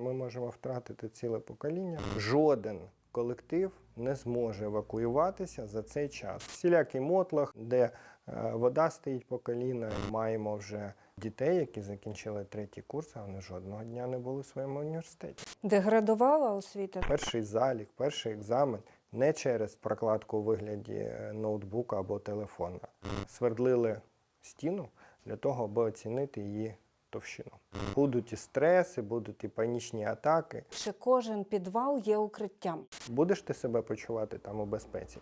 Ми можемо втратити ціле покоління. Жоден колектив не зможе евакуюватися за цей час. Всілякий мотлах, де е, вода стоїть по коліна. Маємо вже дітей, які закінчили третій курс, а вони жодного дня не були в своєму університеті. Деградувала освіта. Перший залік, перший екзамен не через прокладку у вигляді е, ноутбука або телефона. Свердлили стіну для того, аби оцінити її товщину. Будуть і стреси, будуть і панічні атаки. Чи кожен підвал є укриттям? Будеш ти себе почувати там у безпеці?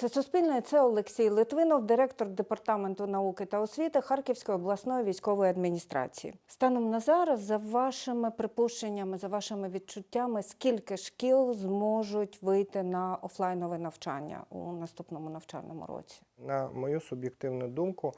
Це Суспільне, це Олексій Литвинов, директор департаменту науки та освіти Харківської обласної військової адміністрації. Станом на зараз, за вашими припущеннями, за вашими відчуттями, скільки шкіл зможуть вийти на офлайнове навчання у наступному навчальному році? На мою суб'єктивну думку,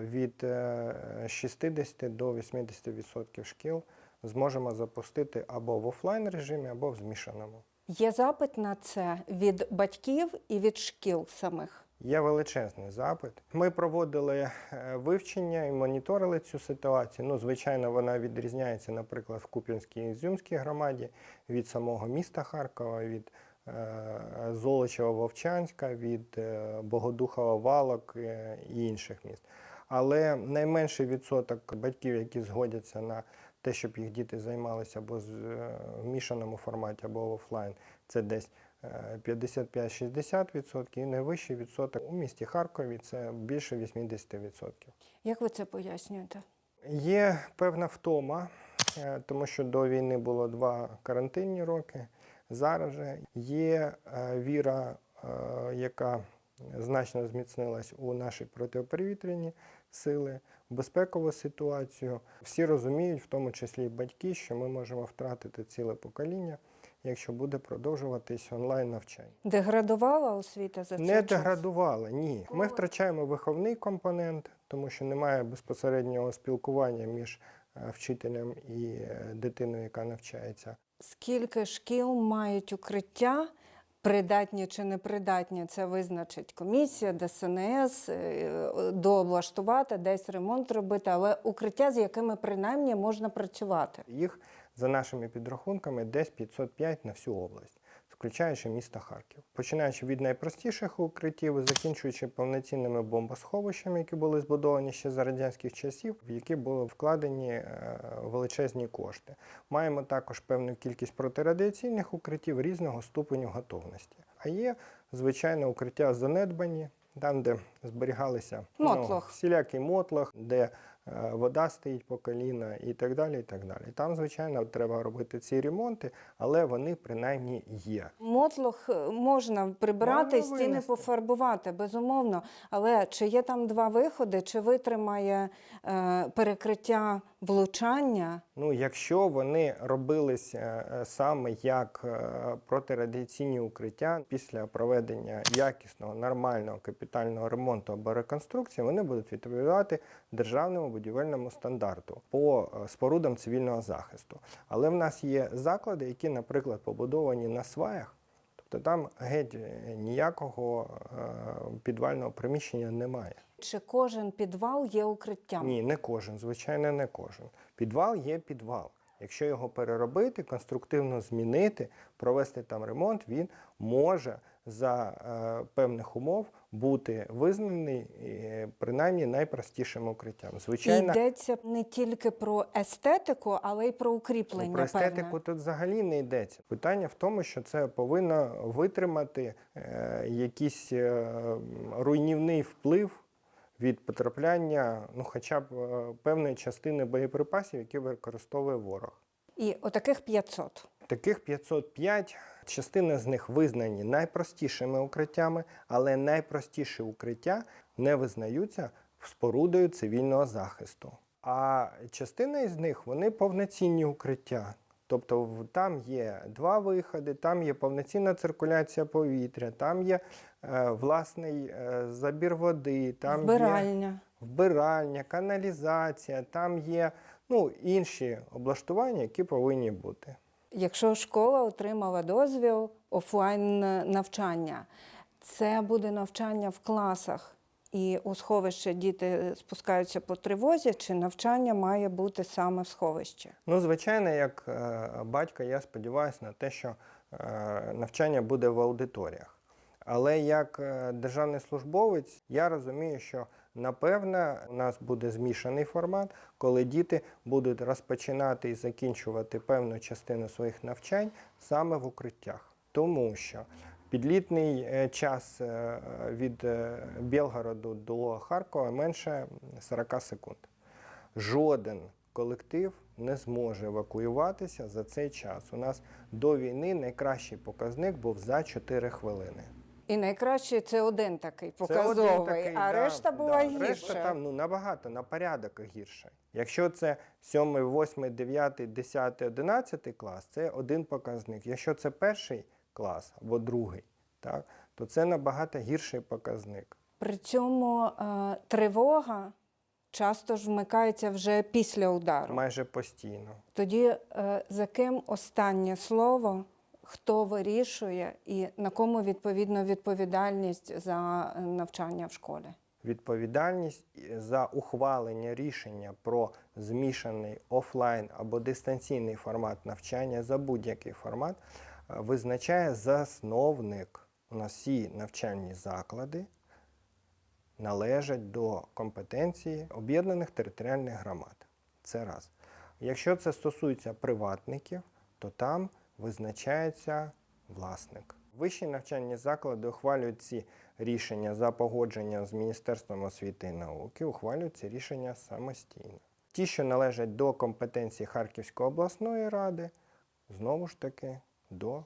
від е, 60 до 80% шкіл зможемо запустити або в офлайн режимі, або в змішаному. Є запит на це від батьків і від шкіл самих. Є величезний запит. Ми проводили е, вивчення і моніторили цю ситуацію. Ну, звичайно, вона відрізняється, наприклад, в Куп'янській і Ізюмській громаді від самого міста Харкова, від е, Золочева Вовчанська, від е, Богодухова Валок е, і інших міст. Але найменший відсоток батьків, які згодяться на те, щоб їх діти займалися або е, в мішаному форматі, або офлайн, це десь е, 55-60%, і найвищий відсоток у місті Харкові це більше 80%. Як ви це пояснюєте? Є певна втома, е, тому що до війни було два карантинні роки. Зараз же є е, віра, е, яка значно зміцнилась у наші протиповітряні сили, безпекову ситуацію. Всі розуміють, в тому числі і батьки, що ми можемо втратити ціле покоління, якщо буде продовжуватись онлайн навчання. Деградувала освіта за цей Не час? деградували, ні. Ми втрачаємо виховний компонент, тому що немає безпосереднього спілкування між е, вчителем і дитиною, яка навчається. Скільки шкіл мають укриття? Придатні чи непридатні, це визначить комісія, ДСНС, е, дооблаштувати, десь ремонт робити, але укриття, з якими принаймні можна працювати. Їх за нашими підрахунками десь 505 на всю область, включаючи місто Харків. Починаючи від найпростіших укриттів і закінчуючи повноцінними бомбосховищами, які були збудовані ще за радянських часів, в які були вкладені е, величезні кошти. Маємо також певну кількість протирадіаційних укриттів різного ступеню готовності. А є, звичайно, укриття занедбані, там, де зберігалися. Ну, всілякий мотлох, де вода стоїть по коліна і так далі. і так далі. Там, звичайно, треба робити ці ремонти, але вони принаймні є. Мотлох е, можна прибрати, Можна стіни пофарбувати, безумовно. Але чи є там два виходи, чи витримає е, перекриття влучання? Ну, якщо вони робилися е, саме як е, протирадіаційні укриття після проведення якісного, нормального капітального ремонту або реконструкції, вони будуть відповідати державному будівельному стандарту по е, спорудам цивільного захисту. Але в нас є заклади, які, наприклад, побудовані на сваях. Тобто там геть е, ніякого е, підвального приміщення немає. Чи кожен підвал є укриттям? Ні, не кожен, звичайно, не кожен. Підвал є підвал. Якщо його переробити, конструктивно змінити, провести там ремонт, він може за е, певних умов бути визнаний е, принаймні найпростішим укриттям. Звичайно, йдеться не тільки про естетику, але й про укріплення. Ну, про естетику певне. тут взагалі не йдеться. Питання в тому, що це повинно витримати е, якийсь е, руйнівний вплив від потрапляння, ну хоча б е, певної частини боєприпасів, які використовує ворог. І отаких 500. Таких 505, частина з них визнані найпростішими укриттями, але найпростіші укриття не визнаються спорудою цивільного захисту. А частина із них вони повноцінні укриття. Тобто там є два виходи, там є повноцінна циркуляція повітря, там є е, власний е, забір води, там є Вбиральня. вбиральня, каналізація, там є ну, інші облаштування, які повинні бути. Якщо школа отримала дозвіл офлайн навчання, це буде навчання в класах і у сховище діти спускаються по тривозі, чи навчання має бути саме в сховищі? Ну, звичайно, як е, батько, я сподіваюся на те, що е, навчання буде в аудиторіях. Але як е, державний службовець, я розумію, що напевно у нас буде змішаний формат, коли діти будуть розпочинати і закінчувати певну частину своїх навчань саме в укриттях. Тому що підлітний е, час е, від е, Білгороду до Харкова менше 40 секунд жоден колектив не зможе евакуюватися за цей час. У нас до війни найкращий показник був за 4 хвилини. І найкраще це один такий показовий, один такий, а да, решта буває да, гірше. Решта там ну, набагато, на порядок гірше. Якщо це 7, 8, 9, 10, 11 клас, це один показник. Якщо це перший клас або другий, так, то це набагато гірший показник. При цьому е, тривога часто ж вмикається вже після удару. Майже постійно. Тоді е, за ким останнє слово, хто вирішує і на кому відповідно відповідальність за е, навчання в школі? Відповідальність за ухвалення рішення про змішаний офлайн або дистанційний формат навчання за будь-який формат е, визначає засновник. У нас всі навчальні заклади належать до компетенції об'єднаних територіальних громад. Це раз. Якщо це стосується приватників, то там визначається власник. Вищі навчальні заклади ухвалюють ці рішення за погодженням з Міністерством освіти і науки, ухвалюють ці рішення самостійно. Ті, що належать до компетенції Харківської обласної ради, знову ж таки до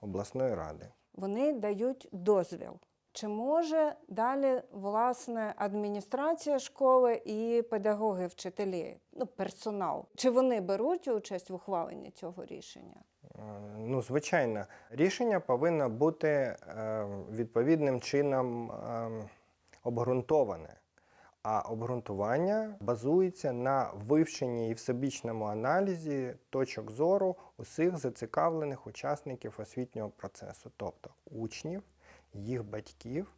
обласної ради. Вони дають дозвіл. Чи може далі власне адміністрація школи і педагоги, вчителі, ну персонал? Чи вони беруть участь в ухваленні цього рішення? Е, Ну, звичайно, рішення повинно бути е, відповідним чином е, обґрунтоване. А обґрунтування базується на вивченні і всебічному аналізі точок зору усіх зацікавлених учасників освітнього процесу, тобто учнів, їх батьків,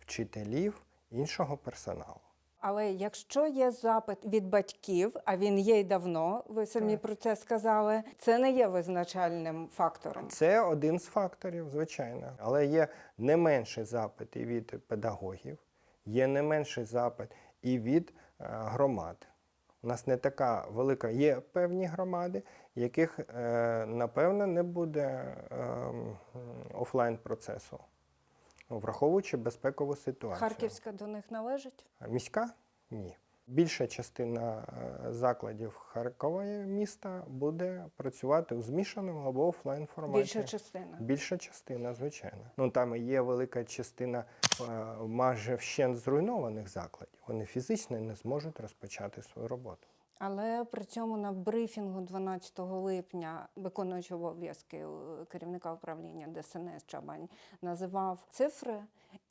вчителів, іншого персоналу. Але якщо є запит від батьків, а він є й давно, ви самі Так. про це сказали, це не є визначальним фактором. Це один з факторів, звичайно. Але є не менший запит і від педагогів, є не менший запит і від е, громад. У нас не така велика, є певні громади, яких, е, напевно, не буде ем, офлайн процесу, враховуючи безпекову ситуацію. Харківська до них належить? Міська ні. Більша частина е, закладів Харкової міста буде працювати у змішаному або офлайн форматі. Більша частина. Більша частина, звичайно. Ну там і є велика частина е, майже вщент зруйнованих закладів. Вони фізично не зможуть розпочати свою роботу. Але при цьому на брифінгу 12 липня виконуючий обов'язки е, керівника управління ДСНС Чабань називав цифри,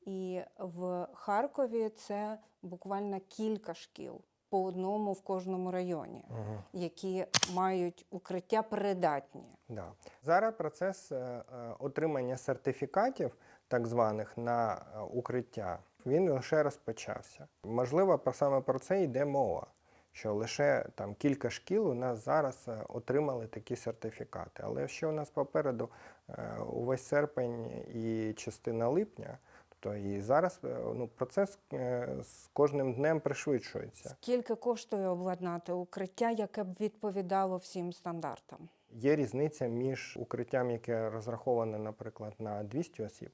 і в Харкові це буквально кілька шкіл по одному в кожному районі, Угу. які мають укриття придатні. Да. Зараз процес е, е, отримання сертифікатів, так званих на укриття, він лише розпочався. Можливо, саме про це йде мова. Що лише там кілька шкіл у нас зараз е, отримали такі сертифікати. Але що у нас попереду е, увесь серпень і частина липня, то і зараз е, ну, процес з кожним днем пришвидшується. Скільки коштує обладнати укриття, яке б відповідало всім стандартам? Є різниця між укриттям, яке розраховане, наприклад, на 200 осіб,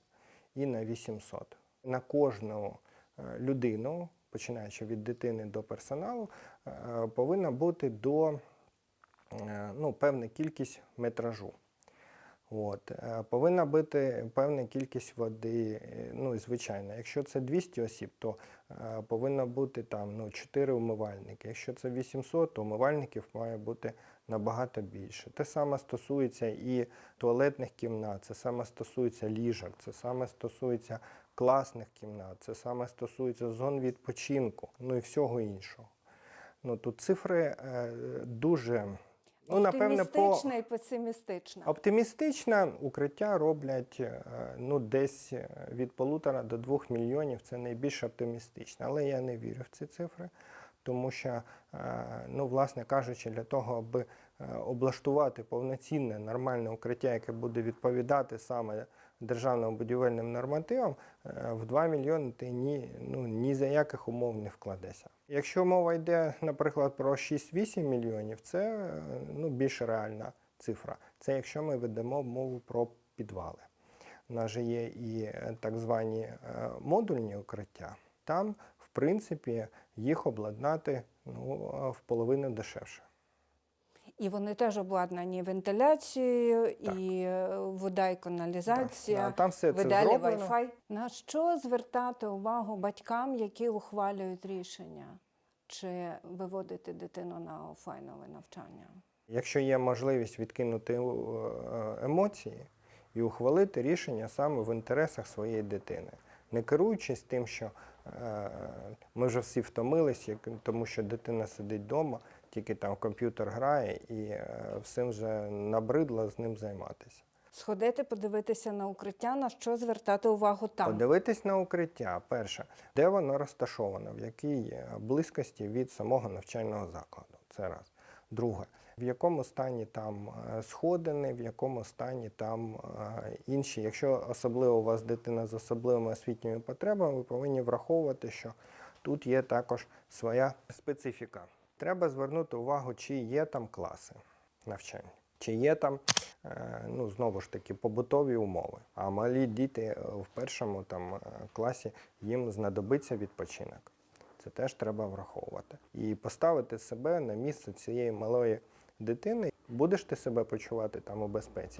і на 800. На кожну людину, починаючи від дитини до персоналу, е, повинна бути до е, ну, певна кількість метражу. От. е, Повинна бути певна кількість води. Ну і звичайно, якщо це 200 осіб, то повинно бути там ну, 4 умивальники. Якщо це 800, то умивальників має бути набагато більше. Те саме стосується і туалетних кімнат, це саме стосується ліжок, це саме стосується класних кімнат, це саме стосується зон відпочинку, ну і всього іншого. Ну тут цифри е, дуже Ну, напевне, по Оптимістична і песимістична. оптимістичне укриття роблять е, ну, десь е, від полутора до двох мільйонів. Це найбільш оптимістично. Але я не вірю в ці цифри, тому що, е, ну, власне кажучи, для того, аби облаштувати повноцінне нормальне укриття, яке буде відповідати саме державним будівельним нормативам, е, в 2 мільйони ти ні, ну, ні за яких умов не вкладешся. Якщо мова йде, наприклад, про 6-8 мільйонів, це е, ну, більш реальна цифра. Це якщо ми ведемо мову про підвали. У нас же є і е, так звані модульні укриття. Там, в принципі, їх обладнати ну, в половину дешевше. І вони теж обладнані вентиляцією, Так. і е, вода, і каналізація. Да, там все це Видалі зроблено. Wi-Fi. На що звертати увагу батькам, які ухвалюють рішення, чи виводити дитину на офлайнове навчання? Якщо є можливість відкинути е, емоції і ухвалити рішення саме в інтересах своєї дитини, не керуючись тим, що е, ми вже всі втомились, тому що дитина сидить вдома, тільки там комп'ютер грає і е, всім вже набридло з ним займатися. Сходити, подивитися на укриття, на що звертати увагу там. Подивитись на укриття, перше, де воно розташовано, в якій е, близькості від самого навчального закладу. Це раз. Друге, в якому стані там е, сходини, в якому стані там інші. Якщо особливо у вас дитина з особливими освітніми потребами, ви повинні враховувати, що тут є також своя специфіка. Треба звернути увагу, чи є там класи навчання, чи є там е, ну, знову ж таки побутові умови. А малі діти в першому там е, класі їм знадобиться відпочинок. Це теж треба враховувати. І поставити себе на місце цієї малої дитини. Будеш ти себе почувати там у безпеці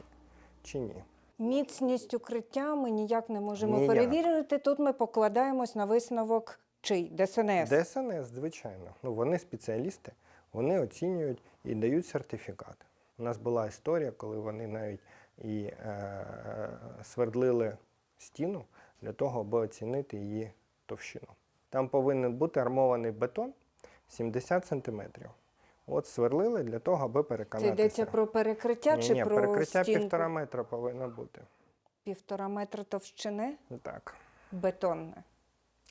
чи ні? Міцність укриття ми ніяк не можемо Ніяк. перевірити. Тут ми покладаємось на висновок чий ДСНС. ДСНС, звичайно. Ну, вони спеціалісти, вони оцінюють і дають сертифікат. У нас була історія, коли вони навіть і е, свердлили стіну для того, аби оцінити її товщину. Там повинен бути армований бетон 70 сантиметрів. От сверлили для того, аби Це йдеться про перекриття ні, чи ні, про перекриття стінку? півтора метра повинно бути. Півтора метра товщини Так. бетонне.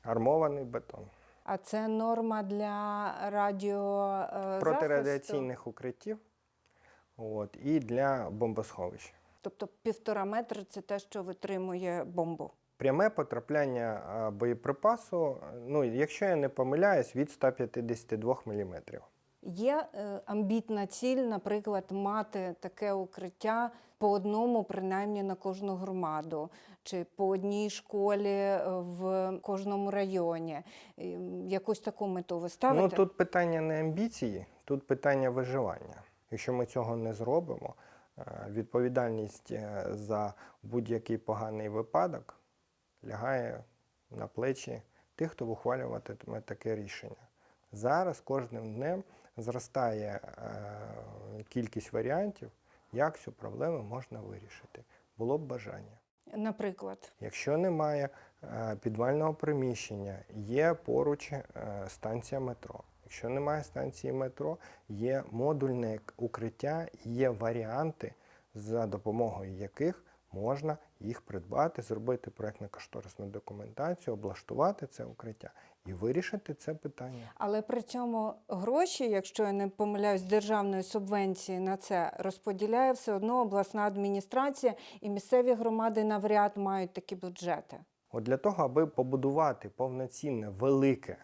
Армований бетон. А це норма для радіо е. Протирадіаційних укриттів от, і для бомбосховищ. Тобто півтора метра це те, що витримує бомбу. Пряме потрапляння боєприпасу, ну, якщо я не помиляюсь, від 152 мм. Є е, амбітна ціль, наприклад, мати таке укриття по одному, принаймні на кожну громаду, чи по одній школі е, в кожному районі. Якусь таку мету ви ставите? Ну, тут питання не амбіції, тут питання виживання. Якщо ми цього не зробимо, е, відповідальність за будь-який поганий випадок лягає на плечі тих, хто ухвалюватиме таке рішення. Зараз кожним днем зростає е, кількість варіантів, як цю проблему можна вирішити. Було б бажання. Наприклад, Якщо немає е, підвального приміщення, є поруч е, станція метро. Якщо немає станції метро, є модульне укриття, є варіанти, за допомогою яких можна їх придбати, зробити проєктно-кошторисну документацію, облаштувати це укриття і вирішити це питання. але при цьому гроші, якщо я не помиляюсь, державної субвенції на це розподіляє все одно обласна адміністрація і місцеві громади навряд мають такі бюджети. От для того, аби побудувати повноцінне велике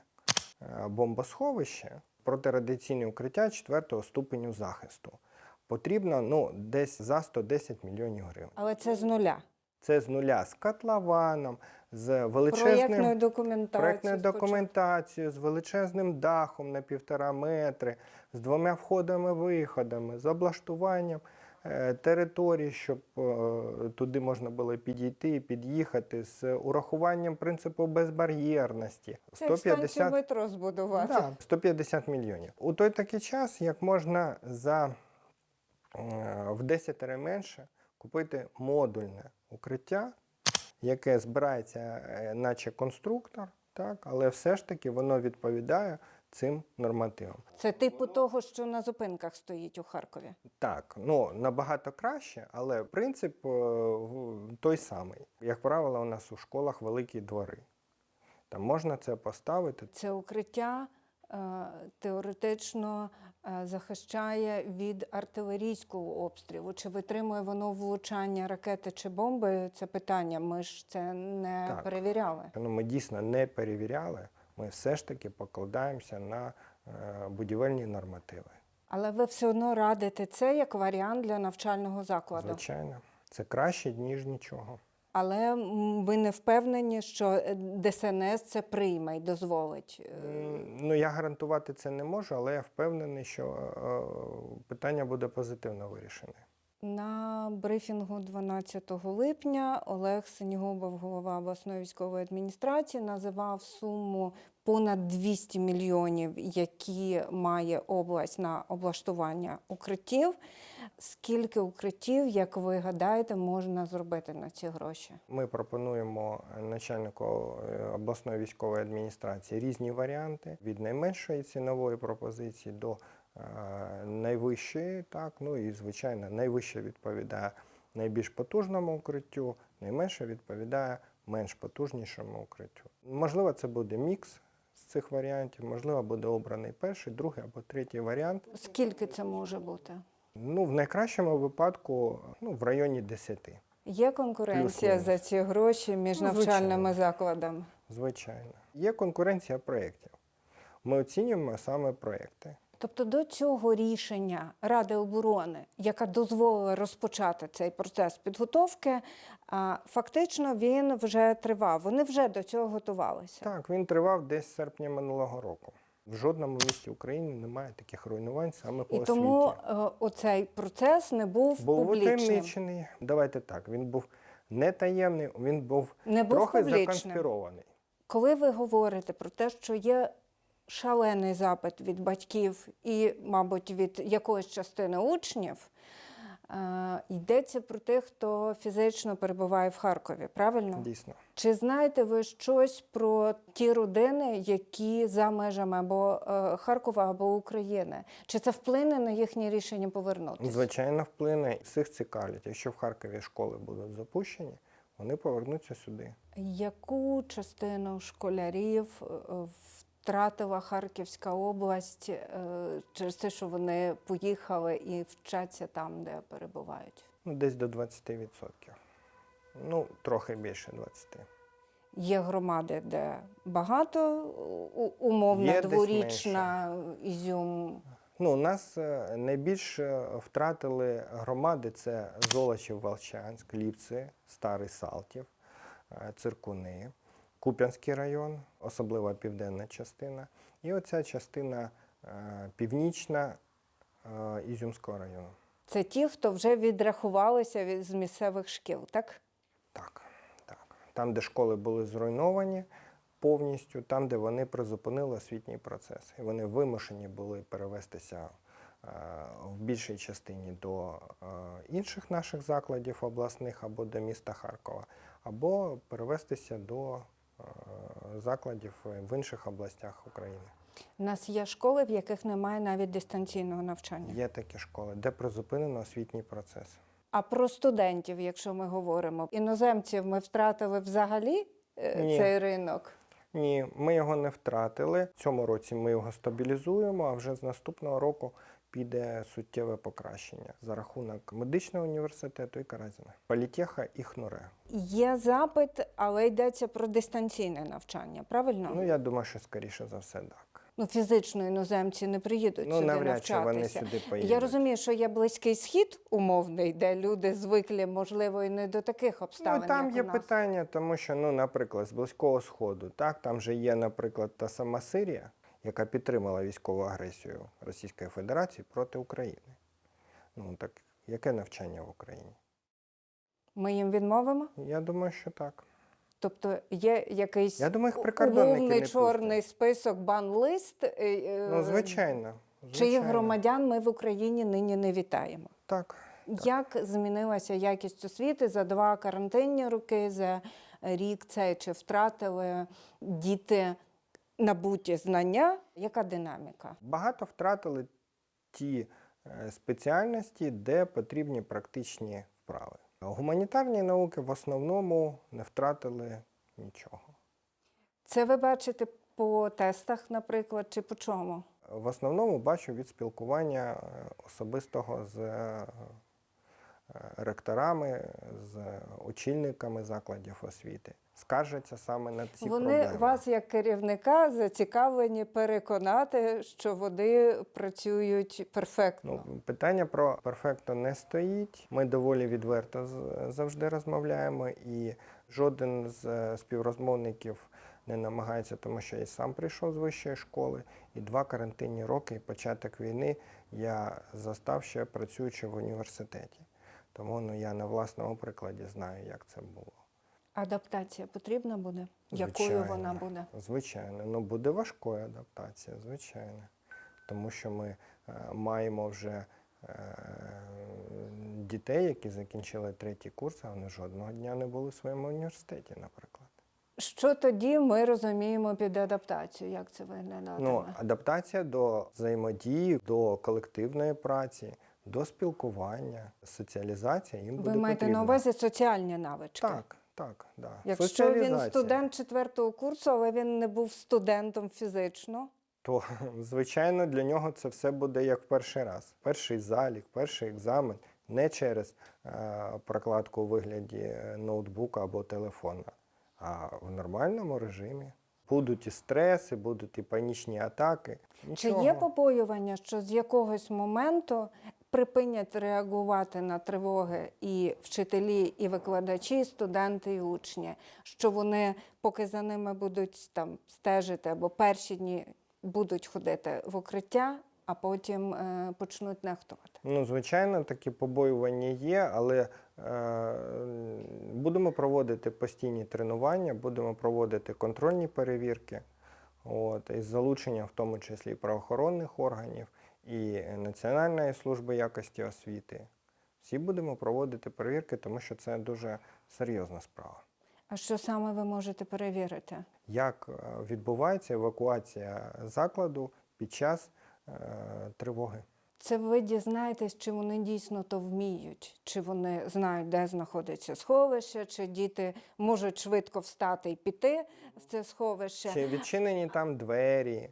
е, бомбосховище, протирадіаційне укриття 4 ступеню захисту, потрібно ну, десь за 110 мільйонів гривень. Але це з нуля. Це з нуля з котлованом, з величезним документацією. документацією, з величезним дахом на півтора метри, з двома входами-виходами, з облаштуванням е, територій, щоб е, туди можна було підійти і під'їхати, з урахуванням принципу безбар'єрності. Це як станцію метро збудувати. Да, 150 мільйонів. У той такий час, як можна за в 10 менше купити модульне укриття, яке збирається, е, наче конструктор, так, але все ж таки воно відповідає цим нормативам. Це типу того, що на зупинках стоїть у Харкові. Так, ну набагато краще, але принцип е, той самий. Як правило, у нас у школах великі двори. Там можна це поставити. Це укриття е, теоретично е, захищає від артилерійського обстрілу. Чи витримує воно влучання ракети чи бомби? Це питання. Ми ж це не Так. перевіряли. Ну, ми дійсно не перевіряли. Ми все ж таки покладаємося на е, будівельні нормативи. Але ви все одно радите це як варіант для навчального закладу. Звичайно, це краще, ніж нічого. Але ви не впевнені, що е, ДСНС це прийме і дозволить. е, Ну, я гарантувати це не можу, але я впевнений, що е, питання буде позитивно вирішене. На брифінгу 12 липня Олег Синігубов, голова обласної військової адміністрації, називав суму понад 200 мільйонів, які має область на облаштування укриттів. Скільки укриттів, як ви гадаєте, можна зробити на ці гроші? Ми пропонуємо начальнику е, обласної військової адміністрації різні варіанти від найменшої цінової пропозиції до е, найвищої, так ну і звичайно, найвище відповідає найбільш потужному укриттю, найменше відповідає менш потужнішому укриттю. Можливо, це буде мікс з цих варіантів, можливо, буде обраний перший, другий або третій варіант. Скільки це може бути? Ну, в найкращому випадку ну, в районі 10. Є конкуренція Плюс-мінус. за ці гроші між Ну, навчальними закладами? Звичайно. Є конкуренція проєктів. Ми оцінюємо саме проєкти. Тобто до цього рішення Ради оборони, яка дозволила розпочати цей процес підготовки, а, фактично він вже тривав. Вони вже до цього готувалися. Так, він тривав десь з серпня минулого року. В жодному місті України немає таких руйнувань саме по І освіті. тому е, оцей процес не був, був публічним. Давайте так. Він був не таємний, він був Не був трохи публічним. законспірований. Коли ви говорите про те, що є шалений запит від батьків і, мабуть, від якоїсь частини учнів, йдеться про тих, хто фізично перебуває в Харкові, правильно? Дійсно. Чи знаєте ви щось про ті родини, які за межами або е, Харкова, або України? Чи це вплине на їхнє рішення повернутися? Звичайно, вплине. Всіх цікавлять. Якщо в Харкові школи будуть запущені, вони повернуться сюди. Яку частину школярів е, втратила Харківська область е, через те, що вони поїхали і вчаться там, де перебувають? Ну, десь до 20%. Ну, трохи більше 20%. Є громади, де багато умовно дворічна ізюм. Ну, у нас е, найбільш е, втратили громади це Золочів, Волчанськ, Ліпці, Старий Салтів, е, Циркуни, Куп'янський район, особливо південна частина, і оця частина е, північна е, Ізюмського району. Це ті, хто вже відрахувалися від з місцевих шкіл, так? Так, так. Там, де школи були зруйновані повністю, там, де вони призупинили освітній процес. І вони вимушені були перевестися е, в більшій частині до е, інших наших закладів обласних або до міста Харкова, або перевестися до закладів в інших областях України. У нас є школи, в яких немає навіть дистанційного навчання. Є такі школи, де призупинено освітній процес. А про студентів, якщо ми говоримо, іноземців ми втратили взагалі е, Ні. цей ринок. Ні, ми його не втратили. В цьому році ми його стабілізуємо, а вже з наступного року піде суттєве покращення за рахунок медичного університету і Каразіна, Політеха і ХНУРЕ. Є запит, але йдеться про дистанційне навчання, правильно? Ну, я думаю, що скоріше за все так. Ну, фізично іноземці не приїдуть Ну, сюди навряд чи вони сюди поїдуть. Я розумію, що є близький схід умовний, де люди звикли, можливо, і не до таких обставин. Ну, там як є у нас. питання, тому що, ну, наприклад, з Близького Сходу, так, там же є, наприклад, та сама Сирія, яка підтримала військову агресію Російської Федерації проти України. Ну, так яке навчання в Україні? Ми їм відмовимо. Я думаю, що так. Тобто є якийсь Я думаю, їх прикордонники умовний не чорний список бан-лист. е, е, Ну, звичайно. Чиїх звичайно. громадян ми в Україні нині не вітаємо. Так. Як змінилася якість освіти за два карантинні роки, за рік цей чи втратили діти набуті знання. Яка динаміка? Багато втратили ті е, спеціальності, де потрібні практичні вправи. Гуманітарні науки в основному не втратили нічого. Це ви бачите по тестах, наприклад, чи по чому? В основному бачу від спілкування е, особистого з е, ректорами, з очільниками закладів освіти. Скаржаться саме на ці Вони проблеми. вас, як керівника, зацікавлені переконати, що вони працюють перфектно. Ну, питання про перфекто не стоїть. Ми доволі відверто завжди розмовляємо, і жоден з е, співрозмовників не намагається, тому що я сам прийшов з вищої школи, і два карантинні роки, і початок війни я застав ще працюючи в університеті. Тому ну, я на власному прикладі знаю, як це було. Адаптація потрібна буде? Якою Звичайно. вона буде? Звичайно, ну буде важкою адаптація, звичайно. Тому що ми е, маємо вже е, дітей, які закінчили третій курс, а вони жодного дня не були в своєму університеті, наприклад. Що тоді ми розуміємо під адаптацією? Як це виглядатиме? Ну, адаптація до взаємодії, до колективної праці, до спілкування, соціалізація їм буде ви маєте потрібна. на увазі соціальні навички? Так, так, да. Якщо він студент четвертого курсу, але він не був студентом фізично, то звичайно для нього це все буде як перший раз. Перший залік, перший екзамен не через е, прокладку у вигляді е, ноутбука або телефона, а в нормальному режимі. Будуть і стреси, будуть і панічні атаки. чи є побоювання, що з якогось моменту припинять реагувати на тривоги і вчителі, і викладачі, і студенти, і учні, що вони, поки за ними будуть там стежити, або перші дні будуть ходити в укриття, а потім е, почнуть нехтувати? Ну, звичайно, такі побоювання є, але е, будемо проводити постійні тренування, будемо проводити контрольні перевірки, от, із залученням в тому числі і правоохоронних органів і Національної служби якості освіти. Всі будемо проводити перевірки, тому що це дуже серйозна справа. А що саме ви можете перевірити? Як е, відбувається евакуація закладу під час е, тривоги? Це ви дізнаєтесь, чи вони дійсно то вміють, чи вони знають, де знаходиться сховище, чи діти можуть швидко встати і піти в це сховище. Чи відчинені там двері,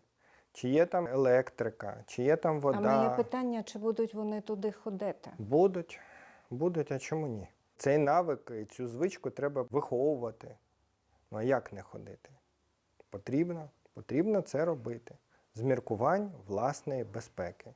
чи є там електрика, чи є там вода. А моє питання, чи будуть вони туди ходити? Будуть, будуть, а чому ні? Цей навик і цю звичку треба виховувати. Ну а як не ходити? Потрібно, потрібно це робити з міркувань власної безпеки.